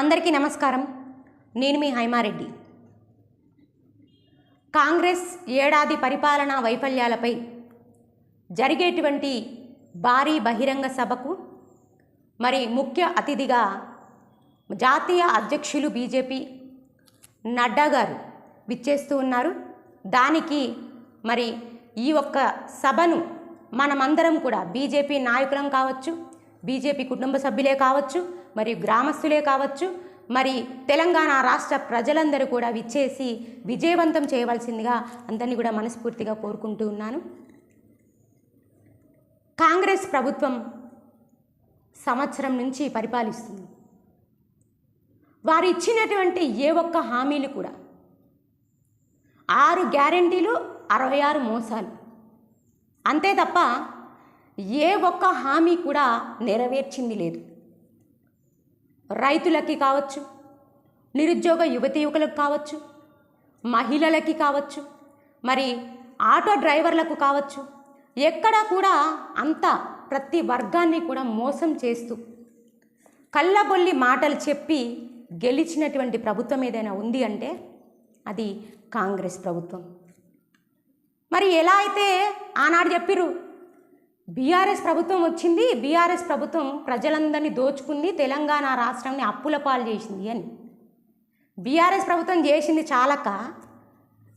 అందరికీ నమస్కారం. నేను మీ హైమారెడ్డి. కాంగ్రెస్ ఏడాది పరిపాలనా వైఫల్యాలపై జరిగేటువంటి భారీ బహిరంగ సభకు మరి ముఖ్య అతిథిగా జాతీయ అధ్యక్షులు బీజేపీ నడ్డా గారు విచ్చేస్తూ ఉన్నారు. దానికి మరి ఈ ఒక్క సభను మనమందరం కూడా బీజేపీ నాయకులం కావచ్చు బీజేపీ కుటుంబ సభ్యులే కావచ్చు మరియు గ్రామస్తులే కావచ్చు మరి తెలంగాణ రాష్ట్ర ప్రజలందరూ కూడా విచ్చేసి విజయవంతం చేయవలసిందిగా అందరినీ కూడా మనస్ఫూర్తిగా కోరుకుంటూ ఉన్నాను. కాంగ్రెస్ ప్రభుత్వం సంవత్సరం నుంచి పరిపాలిస్తుంది. వారు ఇచ్చినటువంటి ఏ ఒక్క హామీలు కూడా ఆరు గ్యారంటీలు అరవై ఆరు మోసాలు. అంతే తప్ప ఏ ఒక్క హామీ కూడా నెరవేర్చింది లేదు. రైతులకి కావచ్చు నిరుద్యోగ యువతి యువకులకు కావచ్చు మహిళలకి కావచ్చు మరి ఆటో డ్రైవర్లకు కావచ్చు ఎక్కడా కూడా అంత ప్రతి వర్గాన్ని కూడా మోసం చేస్తూ కళ్ళబొల్లి మాటలు చెప్పి గెలిచినటువంటి ప్రభుత్వం ఏదైనా ఉంది అంటే అది కాంగ్రెస్ ప్రభుత్వం. మరి ఎలా అయితే ఆనాడు చెప్పిర్రు బీఆర్ఎస్ ప్రభుత్వం వచ్చింది బీఆర్ఎస్ ప్రభుత్వం ప్రజలందరినీ దోచుకుంది తెలంగాణ రాష్ట్రాన్ని అప్పుల పాలు చేసింది అని. బీఆర్ఎస్ ప్రభుత్వం చేసింది చాలక.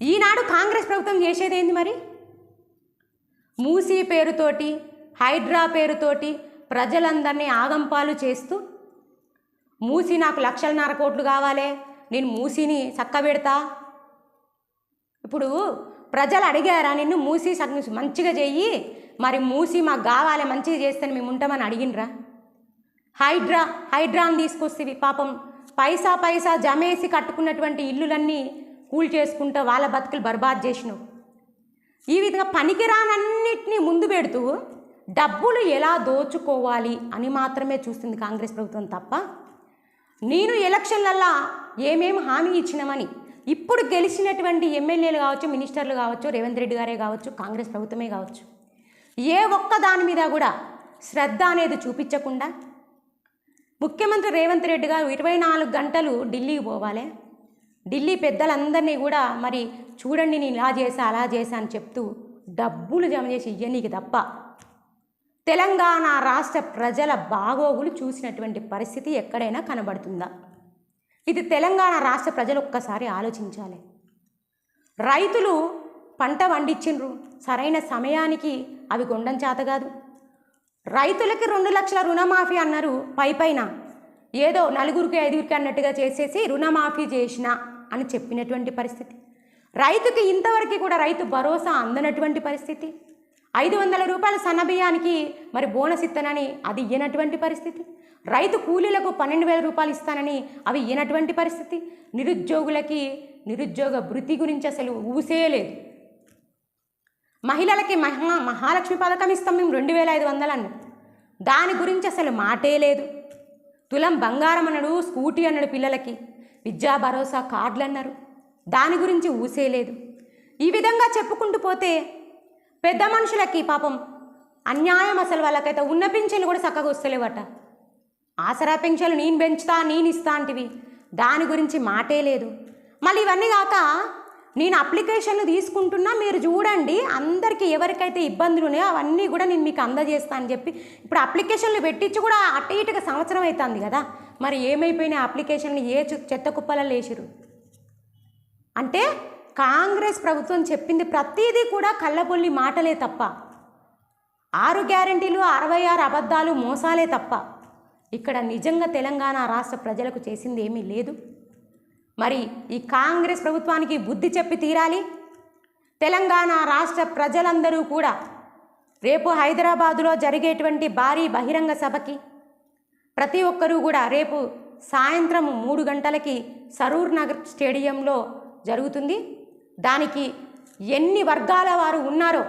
ఈనాడు కాంగ్రెస్ ప్రభుత్వం చేసేది ఏంది మరి? మూసీ పేరుతోటి హైడ్రా పేరుతోటి ప్రజలందరినీ ఆగంపాలు చేస్తూ మూసి నాకు లక్షలన్నర కోట్లు కావాలే నేను మూసిని చక్కబెడతా. ఇప్పుడు ప్రజలు అడిగారా నిన్ను మూసి మంచిగా చెయ్యి మరి మూసి మాకు కావాలి మంచిగా చేస్తే మేము ఉంటామని అడిగినరా హైడ్రా హైడ్రాని తీసుకొస్తే పాపం పైసా పైసా జమేసి కట్టుకున్నటువంటి ఇల్లులన్నీ కూల్ చేసుకుంటూ వాళ్ళ బతుకులు బర్బాద్ చేసినావు. ఈ విధంగా పనికిరానన్నిటినీ ముందు పెడుతూ డబ్బులు ఎలా దోచుకోవాలి అని మాత్రమే చూస్తుంది కాంగ్రెస్ ప్రభుత్వం తప్ప నేను ఎలక్షన్లల్లా ఏమేమి హామీ ఇచ్చినామని ఇప్పుడు గెలిచినటువంటి ఎమ్మెల్యేలు కావచ్చు మినిస్టర్లు కావచ్చు రేవంత్ రెడ్డి గారే కావచ్చు కాంగ్రెస్ ప్రభుత్వమే కావచ్చు. ఏ ఒక్క దాని మీద కూడా శ్రద్ధ అనేది చూపించకుండా ముఖ్యమంత్రి రేవంత్ రెడ్డి గారు ఇరవై నాలుగు గంటలు ఢిల్లీకి పోవాలి. ఢిల్లీ పెద్దలందరినీ కూడా మరి చూడండి నేను ఇలా చేసా అలా చేశా అని చెప్తూ డబ్బులు జమ చేసి ఇయ్యనీకి తప్ప తెలంగాణ రాష్ట్ర ప్రజల బాగోగులు చూసినటువంటి పరిస్థితి ఎక్కడైనా కనబడుతుందా? ఇది తెలంగాణ రాష్ట్ర ప్రజలు ఒక్కసారి ఆలోచించాలి. రైతులు పంట వండించిండ్రు సరైన సమయానికి అవి గుండం చేత కాదు. రైతులకి రెండు లక్షల రుణమాఫీ అన్నారు పై పైన. ఏదో నలుగురికి ఐదుగురికి అన్నట్టుగా చేసేసి రుణమాఫీ చేసిన అని చెప్పినటువంటి పరిస్థితి. రైతుకి ఇంతవరకు కూడా రైతు భరోసా అందనటువంటి పరిస్థితి. ఐదు వందల రూపాయల సన్నబియ్యానికి మరి బోనస్ ఇస్తానని అది ఇయ్యనటువంటి పరిస్థితి. రైతు కూలీలకు పన్నెండు వేల రూపాయలు ఇస్తానని అవి ఇయ్యనటువంటి పరిస్థితి. నిరుద్యోగులకి నిరుద్యోగ వృత్తి గురించి అసలు ఊసేయలేదు మహిళలకి మహా మహాలక్ష్మి పథకం ఇస్తాం మేము రెండు వేల ఐదు వందలు అన్నాడు దాని గురించి అసలు మాటే లేదు. తులం బంగారం అన్నాడు స్కూటీ అన్నాడు పిల్లలకి. విద్యా భరోసా కార్డులు అన్నారు. దాని గురించి ఊసేయలేదు ఈ విధంగా చెప్పుకుంటూ పోతే పెద్ద మనుషులకి పాపం అన్యాయం అసలు వాళ్ళకైతే ఉన్న పింఛన్లు కూడా చక్కగా వస్తలేవట ఆసరా పెన్షన్లు నేను పెంచుతా నేను ఇస్తా అంటివి. దాని గురించి మాటే లేదు. మళ్ళీ ఇవన్నీ కాక నేను అప్లికేషన్లు తీసుకుంటున్నా మీరు చూడండి. అందరికీ ఎవరికైతే ఇబ్బందులు ఉన్నాయో అవన్నీ కూడా నేను మీకు అందజేస్తా అని చెప్పి ఇప్పుడు అప్లికేషన్లు పెట్టించి కూడా అటు ఇటుగా సంవత్సరం అవుతుంది కదా. మరి ఏమైపోయినాయి అప్లికేషన్లు? ఏ చెత్త కుప్పలలో వేసిరు అంటే కాంగ్రెస్ ప్రభుత్వం చెప్పింది ప్రతిదీ కూడా కళ్ళబొల్లి మాటలే తప్ప. ఆరు గ్యారంటీలు అరవై ఆరు అబద్ధాలు మోసాలే తప్ప. ఇక్కడ నిజంగా తెలంగాణ రాష్ట్ర ప్రజలకు చేసింది ఏమీ లేదు. మరి ఈ కాంగ్రెస్ ప్రభుత్వానికి బుద్ధి చెప్పి తీరాలి? తెలంగాణ రాష్ట్ర ప్రజలందరూ కూడా రేపు హైదరాబాదులో జరిగేటువంటి భారీ బహిరంగ సభకి ప్రతి ఒక్కరూ కూడా రేపు సాయంత్రం మూడు గంటలకి సరూర్ నగర్ స్టేడియంలో జరుగుతుంది. దానికి ఎన్ని వర్గాల వారు ఉన్నారో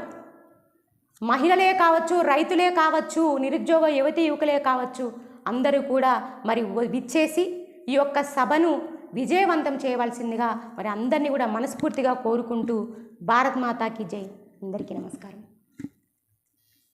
మహిళలే కావచ్చు రైతులే కావచ్చు నిరుద్యోగ యువతి యువకులే కావచ్చు అందరూ కూడా మరి విచ్చేసి ఈ యొక్క సభను విజయవంతం చేయవలసిందిగా మరి అందరినీ కూడా మనస్ఫూర్తిగా కోరుకుంటూ భారత్ మాతాకి జై. అందరికీ నమస్కారం.